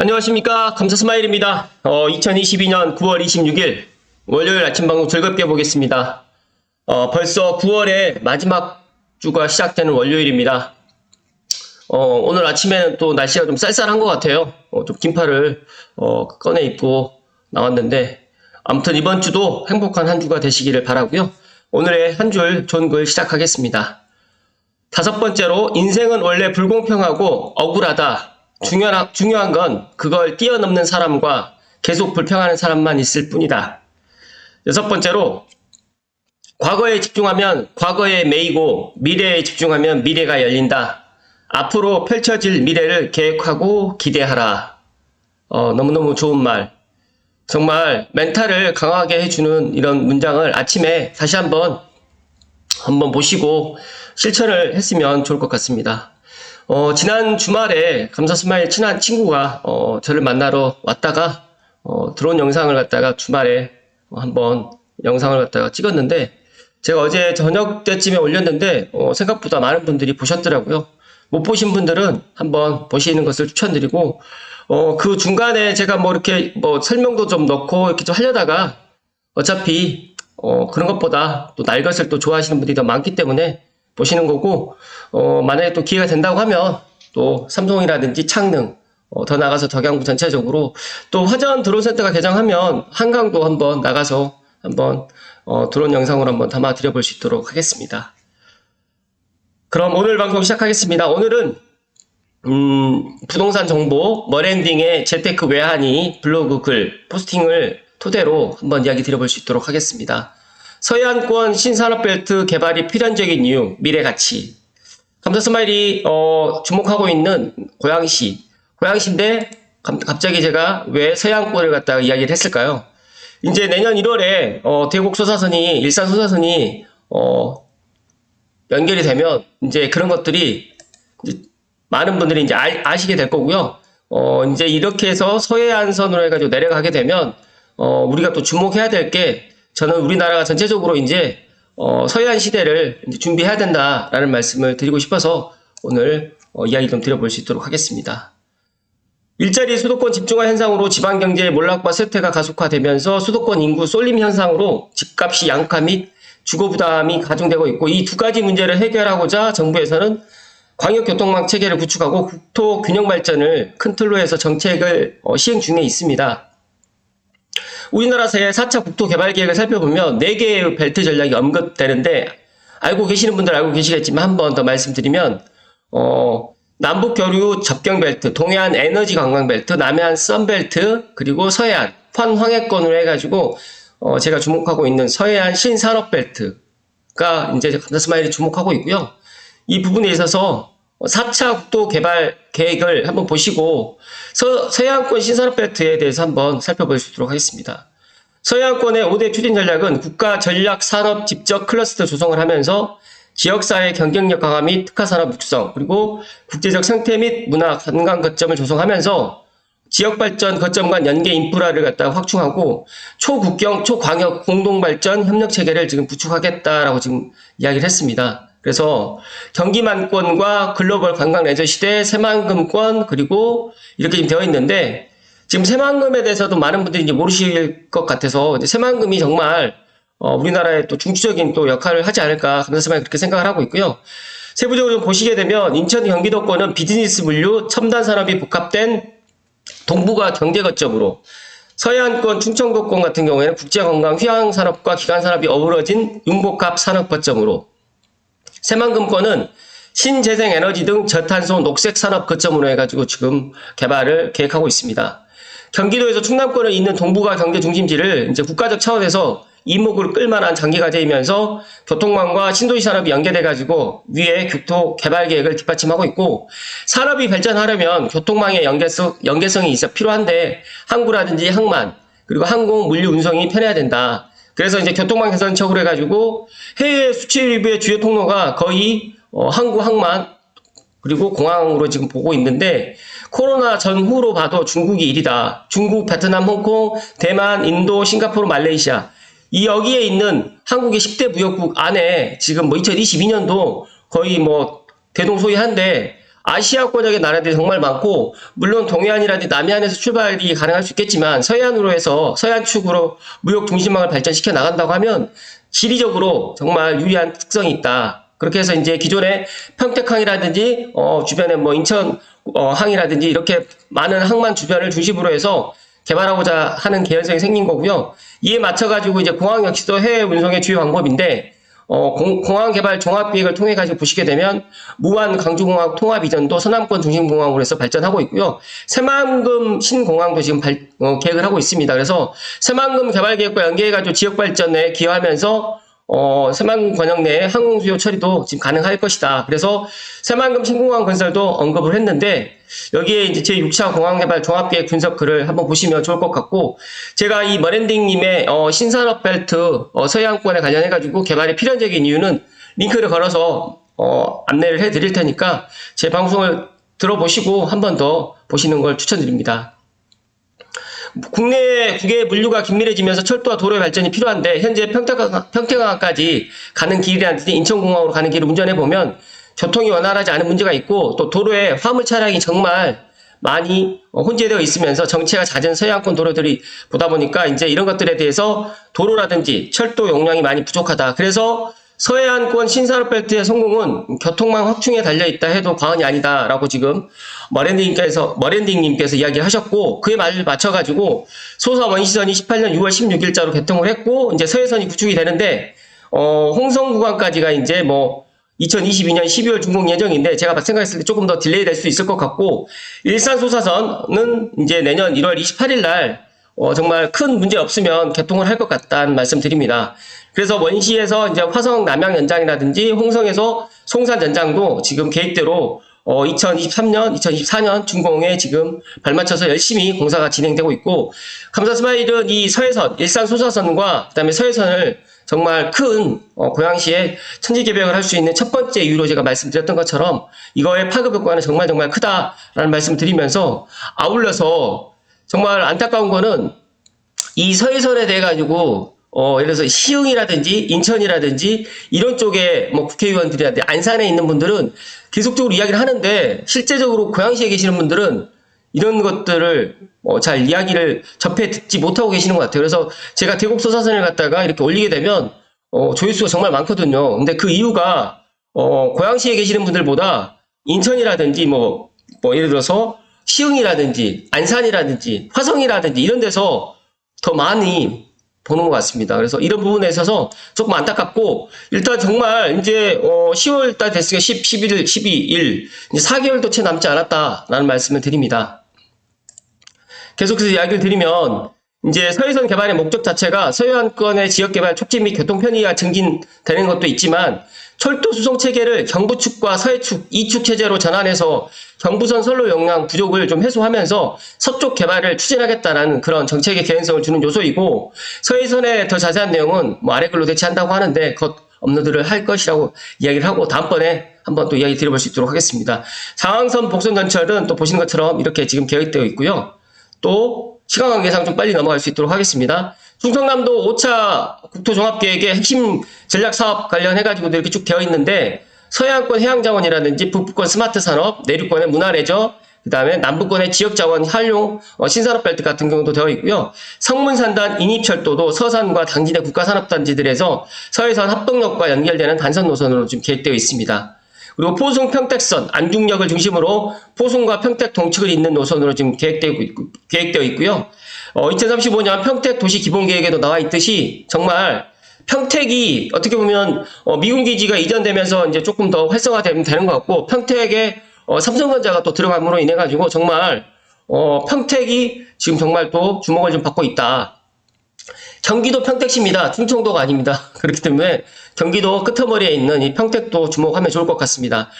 안녕하십니까 감사 스마일입니다. 어, 2022년 9월 26일 월요일 아침 방송 즐겁게 보겠습니다. 어, 벌써 9월의 마지막 주가 시작되는 월요일입니다. 어, 오늘 아침에는 또 날씨가 좀 쌀쌀한 것 같아요. 어, 좀 긴팔을 어, 꺼내 입고 나왔는데 아무튼 이번 주도 행복한 한 주가 되시기를 바라고요. 오늘의 한줄 좋은 글 시작하겠습니다. 다섯 번째로 인생은 원래 불공평하고 억울하다. 중요한, 중요한 건 그걸 뛰어넘는 사람과 계속 불평하는 사람만 있을 뿐이다. 여섯 번째로 과거에 집중하면 과거에 매이고 미래에 집중하면 미래가 열린다. 앞으로 펼쳐질 미래를 계획하고 기대하라. 어, 너무너무 좋은 말. 정말 멘탈을 강하게 해주는 이런 문장을 아침에 다시 한번 한번 보시고 실천을 했으면 좋을 것 같습니다. 어, 지난 주말에 감사스마일 친한 친구가 어, 저를 만나러 왔다가 어, 들어온 영상을 갖다가 주말에 한번 영상을 갖다가 찍었는데 제가 어제 저녁 때쯤에 올렸는데 어, 생각보다 많은 분들이 보셨더라고요. 못 보신 분들은 한번 보시는 것을 추천드리고 어, 그 중간에 제가 뭐 이렇게 뭐 설명도 좀 넣고 이렇게 좀 하려다가 어차피 어, 그런 것보다 또 날 것을 또 좋아하시는 분들이 더 많기 때문에 보시는 거고, 어, 만약에 또 기회가 된다고 하면 또 삼성이라든지 창능, 어, 더 나가서 덕양구 전체적으로 또 화전 드론 센터가 개장하면 한강도 한번 나가서 한번 어, 드론 영상으로 한번 담아 드려볼 수 있도록 하겠습니다. 그럼 오늘 방송 시작하겠습니다. 오늘은 음, 부동산 정보 머랜딩의 재테크 외환이 블로그 글 포스팅을 토대로 한번 이야기 드려볼 수 있도록 하겠습니다. 서해안권 신산업벨트 개발이 필연적인 이유, 미래 가치. 감사 스마일이 어, 주목하고 있는 고양시. 고양시인데 감- 갑자기 제가 왜 서해안권을 갖다가 이야기를 했을까요? 이제 내년 1월에 어, 대곡 소사선이 일산 소사선이 어, 연결이 되면 이제 그런 것들이 이제 많은 분들이 이제 아, 시게될 거고요. 어, 이제 이렇게 해서 서해안선으로 해가지고 내려가게 되면 어, 우리가 또 주목해야 될게 저는 우리나라가 전체적으로 이제 어, 서해안 시대를 이제 준비해야 된다라는 말씀을 드리고 싶어서 오늘 어, 이야기 좀 드려볼 수 있도록 하겠습니다. 일자리 수도권 집중화 현상으로 지방 경제의 몰락과 쇠퇴가 가속화되면서 수도권 인구 쏠림 현상으로 집값이 양가 및 주거 부담이 가중되고 있고 이 두 가지 문제를 해결하고자 정부에서는 광역교통망 체계를 구축하고 국토 균형 발전을 큰 틀로 해서 정책을 어, 시행 중에 있습니다. 우리나라 새 4차 국토 개발 계획을 살펴보면 4개의 벨트 전략이 언급되는데 알고 계시는 분들 알고 계시겠지만 한 번 더 말씀드리면 어, 남북 교류 접경 벨트, 동해안 에너지 관광 벨트, 남해안 썬 벨트, 그리고 서해안 환황해권으로 해가지고 어, 제가 주목하고 있는 서해안 신산업 벨트가 이제 간다스마일이 주목하고 있고요. 이 부분에 있어서 4차 국도 개발 계획을 한번 보시고 서, 서해안권 신산업벨트에 대해서 한번 있도록 하겠습니다. 서해안권의 5대 추진 전략은 국가 전략 산업 집적 클러스터 조성을 하면서 지역사회 경쟁력 강화 및 특화산업 육성 그리고 국제적 생태 및 문화 관광 거점을 조성하면서 지역 발전 거점 간 연계 인프라를 갖다가 확충하고 초국경 초광역 공동 발전 협력 체계를 지금 구축하겠다라고 지금 이야기를 했습니다. 그래서 경기만권과 글로벌 관광 레저 시대 새만금권 그리고 이렇게 되어 있는데 지금 새만금에 대해서도 많은 분들이 이제 모르실 것 같아서 새만금이 정말 어, 우리나라의 또 중추적인 또 역할을 하지 않을까 감사스마일 그렇게 생각을 하고 있고요. 세부적으로 좀 보시게 되면 인천 경기도권은 비즈니스 물류 첨단 산업이 복합된 동북아 경제 거점으로 서해안권 충청도권 같은 경우에는 국제관광 휴양산업과 기간산업이 어우러진 융복합 산업 거점으로 새만금권은 신재생 에너지 등 저탄소 녹색 산업 거점으로 해가지고 지금 개발을 계획하고 있습니다. 경기도에서 충남권에 있는 동북아 경제 중심지를 이제 국가적 차원에서 이목을 끌만한 장기과제이면서 교통망과 신도시 산업이 연계돼가지고 위에 국토 개발 계획을 뒷받침하고 있고 산업이 발전하려면 교통망의 연계성, 연계성이 있어 필요한데 항구라든지 항만 그리고 항공 물류 운송이 편해야 된다. 그래서 이제 교통망 개선척으로 해가지고 해외 수출입의 주요 통로가 거의 어, 항구, 항만 그리고 공항으로 지금 보고 있는데 코로나 전후로 봐도 중국이 1위다. 중국, 베트남, 홍콩, 대만, 인도, 싱가포르, 말레이시아 이 여기에 있는 한국의 10대 무역국 안에 지금 뭐 2022년도 거의 뭐 대동소이한데 아시아권역의 나라들이 정말 많고 물론 동해안이라든지 남해안에서 출발이 가능할 수 있겠지만 서해안으로 해서 서해안 축으로 무역 중심망을 발전시켜 나간다고 하면 지리적으로 정말 유리한 특성이 있다. 그렇게 해서 이제 기존의 평택항이라든지 어, 주변에 뭐 인천 어, 항이라든지 이렇게 많은 항만 주변을 중심으로 해서 개발하고자 하는 개연성이 생긴 거고요. 이에 맞춰 가지고 이제 공항 역시도 해외 운송의 주요 방법인데 어, 공, 항 개발 종합 기획을 통해 가지고 보시게 되면 무한 강주공항 통합 이전도 서남권 중심 공항으로 해서 발전하고 있고요. 새만금 신공항도 지금 발, 어, 계획을 하고 있습니다. 그래서 새만금 개발 계획과 연계해 가지고 지역 발전에 기여하면서 어, 새만금 권역 내 항공 수요 처리도 지금 가능할 것이다. 그래서 새만금 신공항 건설도 언급을 했는데 여기에 이제 제 6차 공항개발 종합계획 분석 글을 한번 보시면 좋을 것 같고 제가 이 머랜딩님의 어, 신산업 벨트 어, 서해안권에 관련해 가지고 개발이 필연적인 이유는 링크를 걸어서 어, 안내를 해 드릴 테니까 제 방송을 들어보시고 한 번 더 보시는 걸 추천드립니다. 국내 국외 물류가 긴밀해지면서 철도와 도로의 발전이 필요한데 현재 평택항, 평택항까지 가는 길이라든지 인천공항으로 가는 길을 운전해 보면 교통이 원활하지 않은 문제가 있고 또 도로에 화물 차량이 정말 많이 어, 혼재되어 있으면서 정체가 잦은 서해안권 도로들이 보다 보니까 이제 이런 것들에 대해서 도로라든지 철도 용량이 많이 부족하다. 그래서 서해안권 신산업벨트의 성공은 교통망 확충에 달려있다 해도 과언이 아니다라고 지금 머랜딩님께서, 머랜딩님께서 이야기하셨고, 그에 말 맞춰가지고, 소사 원시선이 18년 6월 16일자로 개통을 했고, 이제 서해선이 구축이 되는데, 어, 홍성 구간까지가 이제 뭐, 2022년 12월 준공 예정인데 제가 생각했을 때 조금 더 딜레이 될 수 있을 것 같고 일산 소사선은 이제 내년 1월 28일 날 어, 정말 큰 문제 없으면 개통을 할 것 같다는 말씀 드립니다. 그래서 원시에서 이제 화성 남양 연장이라든지 홍성에서 송산 연장도 지금 계획대로 어, 2023년, 2024년 준공에 지금 발맞춰서 열심히 공사가 진행되고 있고 감사 스마일은 이 서해선, 일산 소사선과 그다음에 서해선을 정말 큰 어, 고양시에 천지개벽을 할 수 있는 첫 번째 이유로 제가 말씀드렸던 것처럼 이거의 파급 효과는 정말 정말 크다라는 말씀을 드리면서 아울러서 정말 안타까운 거는 이 서해선에 대해 가지고 어, 예를 들어서 시흥이라든지 인천이라든지 이런 쪽에 뭐 국회의원들이라든지 안산에 있는 분들은 계속적으로 이야기를 하는데 실제적으로 고양시에 계시는 분들은 이런 것들을 어, 잘 이야기를 접해 듣지 못하고 계시는 것 같아요. 그래서 제가 대곡 소사선을 갖다가 이렇게 올리게 되면 어, 조회수가 정말 많거든요. 근데 그 이유가 어, 고양시에 계시는 분들보다 인천이라든지 뭐, 뭐 예를 들어서 시흥이라든지 안산이라든지 화성이라든지 이런 데서 더 많이 보는 것 같습니다. 그래서 이런 부분에 있어서 조금 안타깝고 일단 정말 이제 어 10월 달 됐으니까 10, 11일, 12일 이제 4개월도 채 남지 않았다라는 말씀을 드립니다. 계속해서 이야기를 드리면 이제 서해선 개발의 목적 자체가 서해안권의 지역 개발 촉진 및 교통 편의가 증진되는 것도 있지만 철도 수송 체계를 경부 축과 서해 축, 이축 체제로 전환해서 경부선 선로 용량 부족을 좀 해소하면서 서쪽 개발을 추진하겠다는 그런 정책의 개연성을 주는 요소이고 서해선의 더 자세한 내용은 뭐 아래 글로 대체한다고 하는데 곧 업로드를 할 것이라고 이야기를 하고 다음번에 한번 또 이야기 드려볼 수 있도록 하겠습니다. 장항선 복선 전철은 또 보시는 것처럼 이렇게 지금 계획되어 있고요. 또 시간 관계상 좀 빨리 넘어갈 수 있도록 하겠습니다. 충청남도 5차 국토종합계획의 핵심 전략 사업 관련해가지고도 이렇게 쭉 되어 있는데 서해안권 해양자원이라든지 북부권 스마트 산업, 내륙권의 문화레저, 그 다음에 남부권의 지역자원 활용, 어, 신산업벨트 같은 경우도 되어 있고요. 성문산단 인입철도도 서산과 당진의 국가산업단지들에서 서해선 합동역과 연결되는 단선 노선으로 지금 계획되어 있습니다. 그리고 포승 평택선 안중역을 중심으로 포승과 평택 동측을 잇는 노선으로 지금 계획되어 있고요. 어, 2035년 평택 도시 기본 계획에도 나와 있듯이 정말 평택이 어떻게 보면 어, 미군 기지가 이전되면서 이제 조금 더 활성화되면 되는 것 같고 평택에 어, 삼성전자가 또 들어감으로 인해 가지고 정말 어, 평택이 지금 정말 또 주목을 좀 받고 있다. 경기도 평택시입니다. 충청도가 아닙니다. 그렇기 때문에 경기도 끄트머리에 있는 이 평택도 주목하면 좋을 것 같습니다.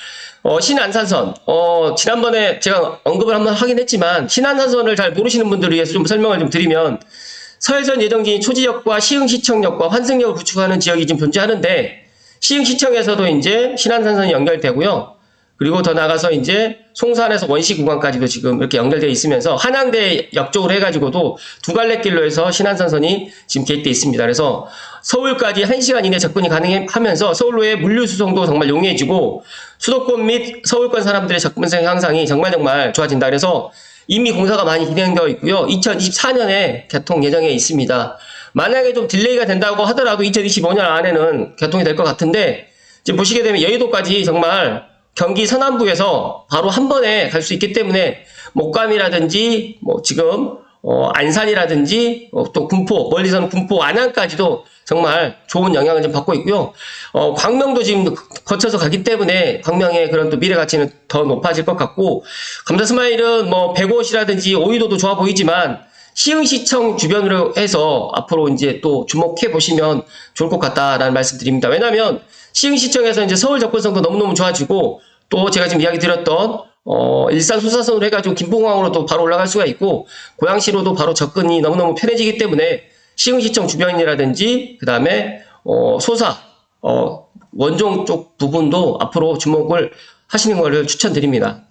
어, 신안산선. 어, 지난번에 제가 언급을 한번 하긴 했지만, 신안산선을 잘 모르시는 분들을 위해서 좀 설명을 좀 드리면, 서해선 예정지인 초지역과 시흥시청역과 환승역을 구축하는 지역이 지금 존재하는데, 시흥시청에서도 이제 신안산선이 연결되고요. 그리고 더 나가서 이제 송산에서 원시 구간까지도 지금 이렇게 연결되어 있으면서 한양대 옆쪽으로 해가지고도 두 갈래 길로 해서 신안선선이 지금 개입되어 있습니다. 그래서 서울까지 1시간 이내 접근이 가능하면서 서울로의 물류 수송도 정말 용이해지고 수도권 및 서울권 사람들의 접근성 향상이 정말 정말 좋아진다. 그래서 이미 공사가 많이 진행되어 있고요. 2024년에 개통 예정에 있습니다. 만약에 좀 딜레이가 된다고 하더라도 2025년 안에는 개통이 될 것 같은데 지금 보시게 되면 여의도까지 정말 경기 서남부에서 바로 한 번에 갈 수 있기 때문에 목감이라든지 뭐 지금 어, 안산이라든지 어, 또 군포 멀리서는 군포 안양까지도 정말 좋은 영향을 좀 받고 있고요. 어, 광명도 지금 거쳐서 가기 때문에 광명의 그런 또 미래 가치는 더 높아질 것 같고 감자 스마일은 뭐 백옷이라든지 오이도도 좋아 보이지만 시흥시청 주변으로 해서 앞으로 이제 또 주목해 보시면 좋을 것 같다라는 말씀 드립니다. 왜냐하면 시흥시청에서 이제 서울 접근성도 너무너무 좋아지고 또 제가 지금 이야기 드렸던 어, 일산 수사선으로 해가지고 김포공항으로도 바로 올라갈 수가 있고 고양시로도 바로 접근이 너무너무 편해지기 때문에 시흥시청 주변이라든지 그 다음에 어, 소사 어, 원종 쪽 부분도 앞으로 주목을 하시는 것을 추천드립니다.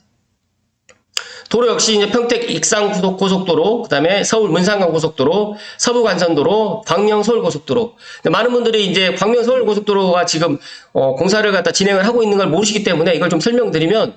도로 역시 이제 평택 익산 고속- 고속도로, 그 다음에 서울 문상강 고속도로, 서부 간선도로, 광명 서울 고속도로. 많은 분들이 이제 광명 서울 고속도로가 지금 어, 공사를 갖다 진행을 하고 있는 걸 모르시기 때문에 이걸 좀 설명드리면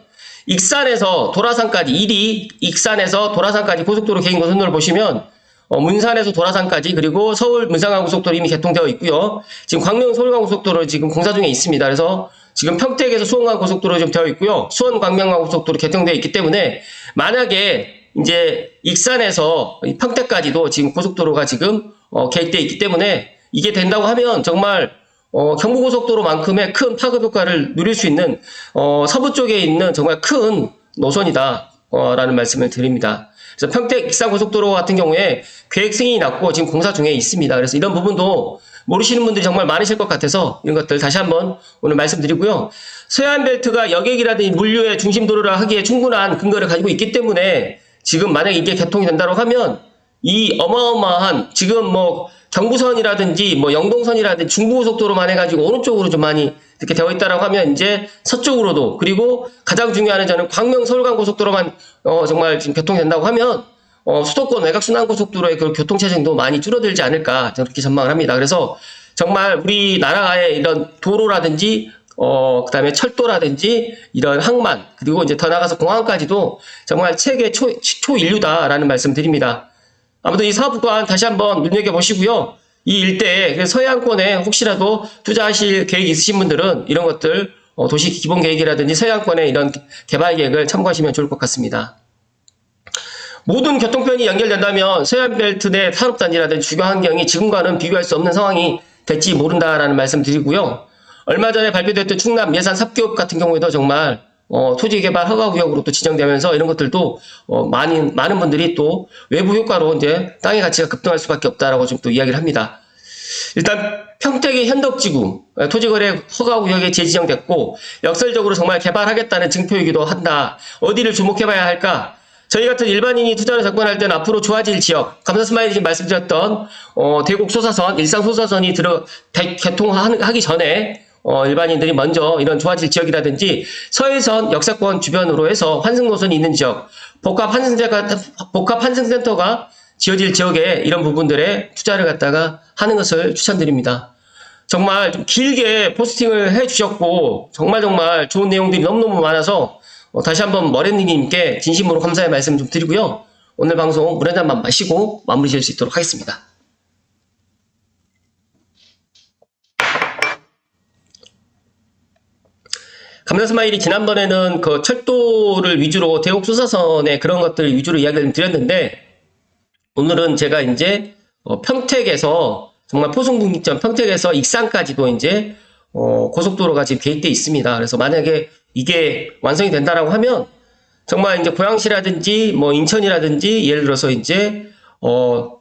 익산에서 도라산까지 1위 익산에서 도라산까지 고속도로 개인 고속도로를 보시면 어, 문산에서 도라산까지 그리고 서울 문상강 고속도로 이미 개통되어 있고요. 지금 광명 서울강 고속도로 지금 공사 중에 있습니다. 그래서 지금 평택에서 수원강 고속도로 좀 되어 있고요. 수원 광명강 고속도로 개통되어 있기 때문에 만약에 이제 익산에서 이 평택까지도 지금 고속도로가 지금 어, 계획되어 있기 때문에 이게 된다고 하면 정말 어, 경부고속도로만큼의 큰 파급 효과를 누릴 수 있는 어, 서부 쪽에 있는 정말 큰 노선이다 어, 라는 말씀을 드립니다. 그래서 평택 익산 고속도로 같은 경우에 계획 승인이 났고 지금 공사 중에 있습니다. 그래서 이런 부분도 모르시는 분들이 정말 많으실 것 같아서 이런 것들 다시 한번 오늘 말씀드리고요. 서해안벨트가 여객이라든지 물류의 중심도로라 하기에 충분한 근거를 가지고 있기 때문에 지금 만약에 이게 개통이 된다고 하면 이 어마어마한 지금 뭐 경부선이라든지 뭐 영동선이라든지 중부고속도로만 해가지고 오른쪽으로 좀 많이 이렇게 되어 있다라고 하면 이제 서쪽으로도 그리고 가장 중요한 저는 광명 서울간 고속도로만 어 정말 지금 개통이 된다고 하면 어 수도권 외곽 순환 고속도로의 그 교통 체증도 많이 줄어들지 않을까 저는 그렇게 전망을 합니다. 그래서 정말 우리 나라의 이런 도로라든지 어, 그 다음에 철도라든지 이런 항만, 그리고 이제 더 나가서 공항까지도 정말 세계 초, 초인류다라는 말씀 드립니다. 아무튼 이 사업 구간 다시 한번 눈여겨보시고요. 이 일대에 그 서해안권에 혹시라도 투자하실 계획 있으신 분들은 이런 것들 어, 도시 기본 계획이라든지 서해안권의 이런 개발 계획을 참고하시면 좋을 것 같습니다. 모든 교통편이 연결된다면 서해안벨트 내 산업단지라든지 주거 환경이 지금과는 비교할 수 없는 상황이 될지 모른다라는 말씀 드리고요. 얼마 전에 발표됐던 충남 예산 삽교업 같은 경우에도 정말 어, 토지 개발 허가 구역으로 또 지정되면서 이런 것들도 어, 많은 많은 분들이 또 외부 효과로 이제 땅의 가치가 급등할 수밖에 없다라고 지금 또 이야기를 합니다. 일단 평택의 현덕지구 어, 토지거래 허가 구역에 재지정됐고 역설적으로 정말 개발하겠다는 증표이기도 한다. 어디를 주목해봐야 할까? 저희 같은 일반인이 투자를 접근할 때는 앞으로 좋아질 지역, 감사 스마일이 지금 말씀드렸던 어, 대곡 소사선, 일상 소사선이 들어 개- 개통하기 전에 어, 일반인들이 먼저 이런 좋아질 지역이라든지 서해선 역사권 주변으로 해서 환승 노선이 있는 지역, 복합 환승제가 복합 환승센터가 지어질 지역에 이런 부분들에 투자를 갖다가 하는 것을 추천드립니다. 정말 좀 길게 포스팅을 해 주셨고 정말 정말 좋은 내용들이 너무너무 많아서 어, 다시 한번 머랭님께 진심으로 감사의 말씀 좀 드리고요. 오늘 방송 물 한 잔만 마시고 마무리 지을 수 있도록 하겠습니다. 감자 스마일이 지난번에는 그 철도를 위주로 대곡 수사선의 그런 것들 위주로 이야기를 드렸는데 오늘은 제가 이제 어, 평택에서 정말 포송분기점 평택에서 익산까지도 이제 어, 고속도로가 지금 계획돼 있습니다. 그래서 만약에 이게 완성이 된다라고 하면 정말 이제 고양시라든지 뭐 인천이라든지 예를 들어서 이제 어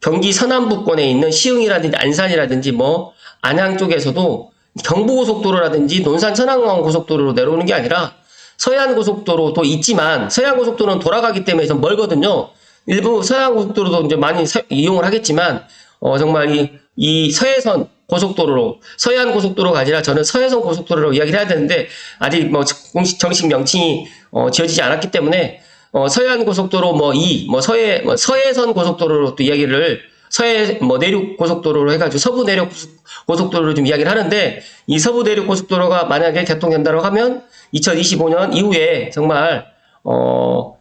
경기 서남부권에 있는 시흥이라든지 안산이라든지 뭐 안양 쪽에서도 경부고속도로라든지 논산 천안강 고속도로로 내려오는 게 아니라 서해안 고속도로도 있지만 서해안 고속도로는 돌아가기 때문에 좀 멀거든요. 일부 서해안 고속도로도 이제 많이 사- 이용을 하겠지만 어 정말 이, 이 서해선 고속도로로 서해안 고속도로가 아니라 저는 서해선 고속도로로 이야기를 해야 되는데 아직 뭐 공식 정식 명칭이 어, 지어지지 않았기 때문에 어, 서해안 고속도로 뭐 이, 뭐 서해 뭐 서해선 고속도로로 또 이야기를 서해 뭐 내륙 고속도로로 해가지고 서부 내륙 고속- 고속도로로 좀 이야기를 하는데 이 서부 내륙 고속도로가 만약에 개통된다고 하면 2025년 이후에 정말 어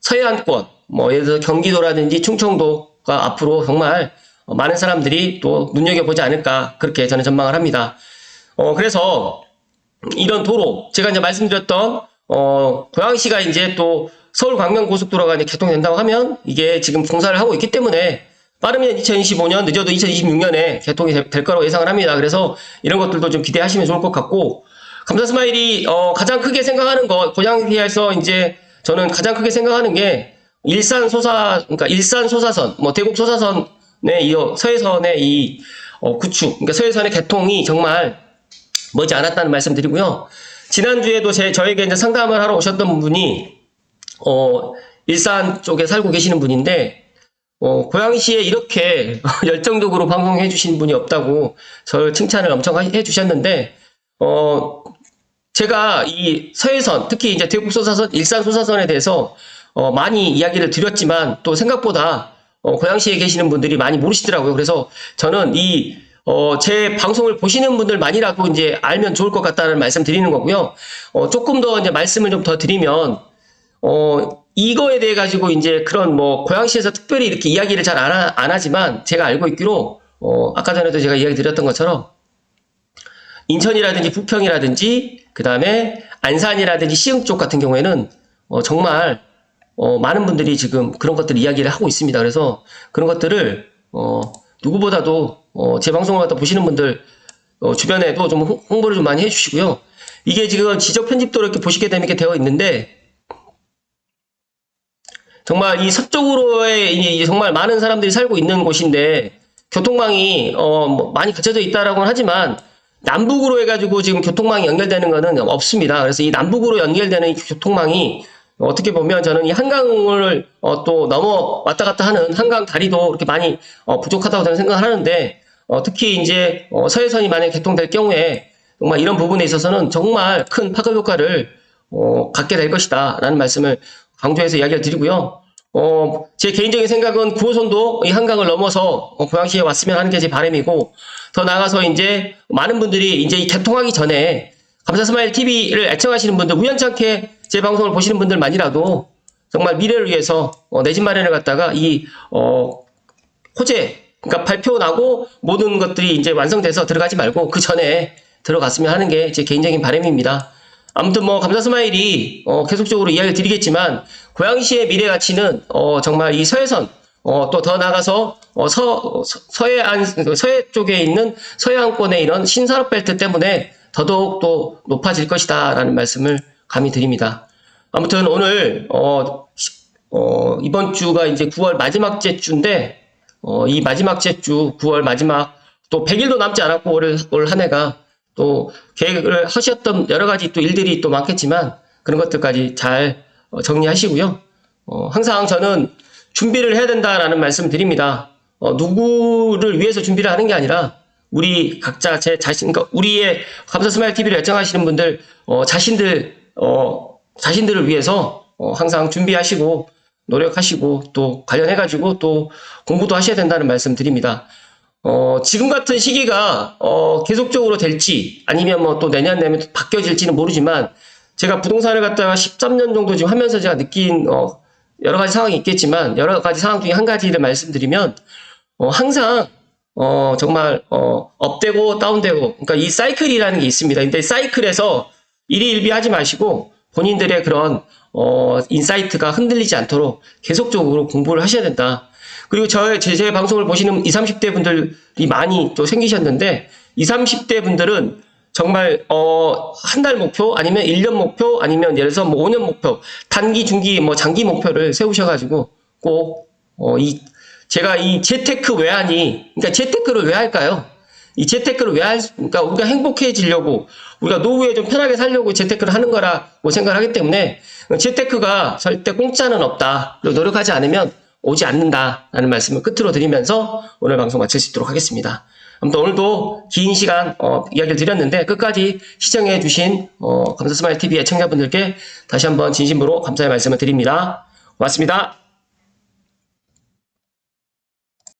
서해안권 뭐 예를 들어 경기도라든지 충청도가 앞으로 정말 어, 많은 사람들이 또 눈여겨보지 않을까 그렇게 저는 전망을 합니다. 어 그래서 이런 도로 제가 이제 말씀드렸던 어 고양시가 이제 또 서울 광명 고속도로가 이제 개통된다고 하면 이게 지금 공사를 하고 있기 때문에 빠르면 2025년 늦어도 2026년에 개통이 될- 될 거라고 예상을 합니다. 그래서 이런 것들도 좀 기대하시면 좋을 것 같고 감사 스마일이 어, 가장 크게 생각하는 거 고양시에서 이제 저는 가장 크게 생각하는 게 일산 소사 그러니까 일산 소사선 뭐 대곡 소사선의 이어 서해선의 이 어, 구축 그러니까 서해선의 개통이 정말 머지 않았다는 말씀 드리고요. 지난주에도 제, 저에게 이제 상담을 하러 오셨던 분이, 어, 일산 쪽에 살고 계시는 분인데, 어, 고양시에 이렇게 열정적으로 방송해 주신 분이 없다고 저 칭찬을 엄청 하- 해 주셨는데, 어, 제가 이 서해선, 특히 이제 대국 소사선, 일산 소사선에 대해서 어, 많이 이야기를 드렸지만 또 생각보다 어, 고양시에 계시는 분들이 많이 모르시더라고요. 그래서 저는 이 어, 제 방송을 보시는 분들만이라도 이제 알면 좋을 것 같다는 말씀 드리는 거고요. 어, 조금 더 이제 말씀을 좀 더 드리면 어, 이거에 대해 가지고 이제 그런 뭐 고양시에서 특별히 이렇게 이야기를 잘안 안 하지만 제가 알고 있기로 어, 아까 전에도 제가 이야기 드렸던 것처럼 인천이라든지 부평이라든지 그 다음에 안산이라든지 시흥 쪽 같은 경우에는 어, 정말 어, 많은 분들이 지금 그런 것들 이야기를 하고 있습니다. 그래서 그런 것들을 어, 누구보다도 어, 제 방송을 갖다 보시는 분들 어, 주변에도 좀 홍- 홍보를 좀 많이 해주시고요. 이게 지금 지적 편집도로 이렇게 보시게 되면 이렇게 되어 있는데 정말 이 서쪽으로의 이 정말 많은 사람들이 살고 있는 곳인데 교통망이 어, 뭐 많이 갖춰져 있다라고는 하지만 남북으로 해가지고 지금 교통망이 연결되는 거는 없습니다. 그래서 이 남북으로 연결되는 이 교통망이 어떻게 보면 저는 이 한강을 어, 또 넘어 왔다 갔다 하는 한강 다리도 이렇게 많이 어, 부족하다고 저는 생각을 하는데 어, 특히 이제 어, 서해선이 만약에 개통될 경우에 정말 이런 부분에 있어서는 정말 큰 파급 효과를 어, 갖게 될 것이다라는 말씀을 강조해서 이야기를 드리고요. 어, 제 개인적인 생각은 9호선도 이 한강을 넘어서 어, 고양시에 왔으면 하는 게 제 바람이고, 더 나아가서 이제 많은 분들이 이제 이 개통하기 전에 감사 스마일 TV를 애청하시는 분들, 우연찮게 제 방송을 보시는 분들만이라도 정말 미래를 위해서 어, 내집 마련을 갖다가 이, 어, 호재, 그러니까 발표 나고 모든 것들이 이제 완성돼서 들어가지 말고 그 전에 들어갔으면 하는 게 제 개인적인 바람입니다. 아무튼 뭐 감사 스마일이 어, 계속적으로 이야기를 드리겠지만 고양시의 미래 가치는 어, 정말 이 서해선 어, 또 더 나가서 어, 서, 서- 서해안 서해 쪽에 있는 서해안권의 이런 신산업 벨트 때문에 더더욱 또 높아질 것이다라는 말씀을 감히 드립니다. 아무튼 오늘 어, 시- 어, 이번 주가 이제 9월 마지막 째 주인데 어, 이 마지막 째주 9월 마지막 또 100일도 남지 않았고 올, 올한 해가 또 계획을 하셨던 여러 가지 또 일들이 또 많겠지만 그런 것들까지 잘 어, 정리하시고요. 어, 항상 저는 준비를 해야 된다라는 말씀 드립니다. 어, 누구를 위해서 준비를 하는 게 아니라 우리 각자 제 자신, 그러니까 우리의 감사 스마일 TV를 애청하시는 분들 어, 자신들 어, 자신들을 위해서 어, 항상 준비하시고 노력하시고 또 관련해 가지고 또 공부도 하셔야 된다는 말씀 드립니다. 어, 지금 같은 시기가, 어, 계속적으로 될지, 아니면 뭐 또 내년 내면 또 바뀌어질지는 모르지만, 제가 부동산을 갖다가 13년 정도 지금 하면서 제가 느낀, 어, 여러 가지 상황이 있겠지만, 여러 가지 상황 중에 한 가지를 말씀드리면, 어, 항상, 어, 정말, 어, 업되고 다운되고, 그러니까 이 사이클이라는 게 있습니다. 근데 사이클에서 일희일비 하지 마시고, 본인들의 그런, 어, 인사이트가 흔들리지 않도록 계속적으로 공부를 하셔야 된다. 그리고 저의 제, 제 방송을 보시는 20, 30대 분들이 많이 또 생기셨는데 20, 30대 분들은 정말 어, 한 달 목표 아니면 1년 목표 아니면 예를 들어서 뭐 5년 목표 단기 중기 뭐 장기 목표를 세우셔 가지고 꼭 어, 이 제가 이 재테크 외환이 그러니까 재테크를 왜 할까요? 이 재테크를 왜 할, 그러니까 우리가 행복해지려고, 우리가 노후에 좀 편하게 살려고 재테크를 하는 거라고 생각을 하기 때문에, 재테크가 절대 공짜는 없다. 노력하지 않으면 오지 않는다라는 말씀을 끝으로 드리면서 오늘 방송 마칠 수 있도록 하겠습니다. 아무튼 오늘도 긴 시간 어, 이야기를 드렸는데 끝까지 시청해 주신 어, 감사스마일 TV 애청자분들께 다시 한번 진심으로 감사의 말씀을 드립니다. 고맙습니다.